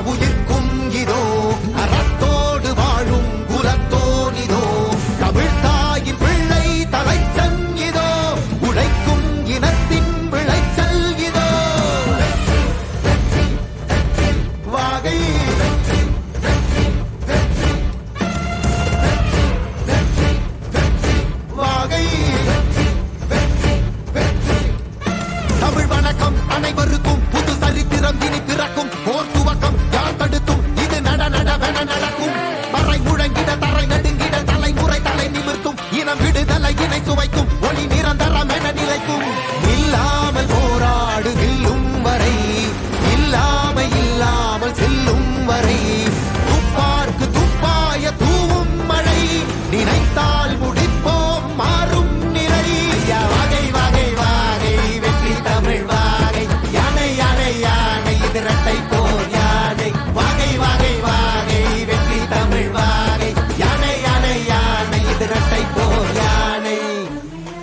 Will you நிமிர்க்கும். இனம் விடுதலையினை சுவைக்கும்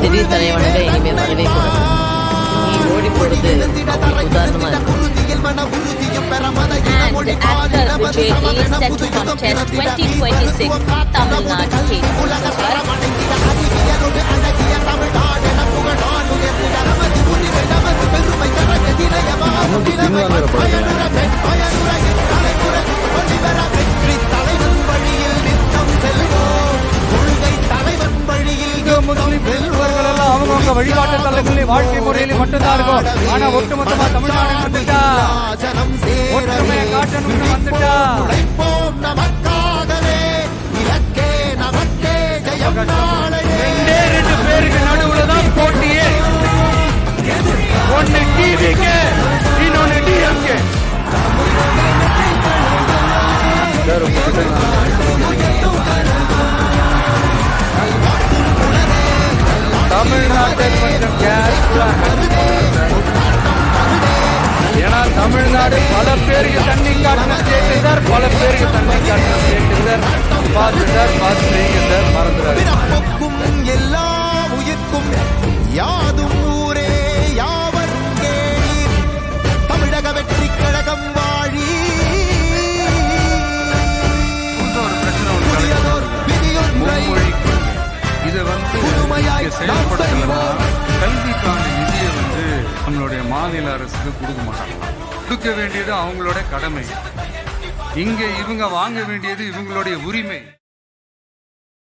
திடீர் தலைவனாக இனிமே வரவே கூடாது நீ ஓடி உதாரணமா வாழ்க்கை முறையில மட்டும்தான் இருக்கும். ஆனா ஒட்டுமொத்தமா தமிழ்நாடு வந்துட்டா ஒற்றுமையை காட்டணும்னு வந்துட்டா? நமக்காகவே இலக்கே நமக்கே ஜெயம் தமிழ்நாட்டை கொஞ்சம் கேர்ஃபுல்லா ஏன்னா தமிழ்நாடு பல பேருக்கு தண்ணி காட்டின ஸ்டேட் சார் பல பேருக்கு தண்ணி காட்டின ஸ்டேட் சார். பார்த்து சார் பார்த்து செய்யுங்க சார் மறந்துடாது எல்லா உயிர்க்கும் யாதும் ஊரே யாவரும் கேளீர் தமிழக வெற்றி கழகம் வாழி. இதை வந்து நம்மளுடைய மாநில அரசுக்கு கொடுக்க மாட்டாங்க. கொடுக்க வேண்டியது அவங்களோட கடமை. இங்க இவங்க வாங்க வேண்டியது இவங்களுடைய உரிமை.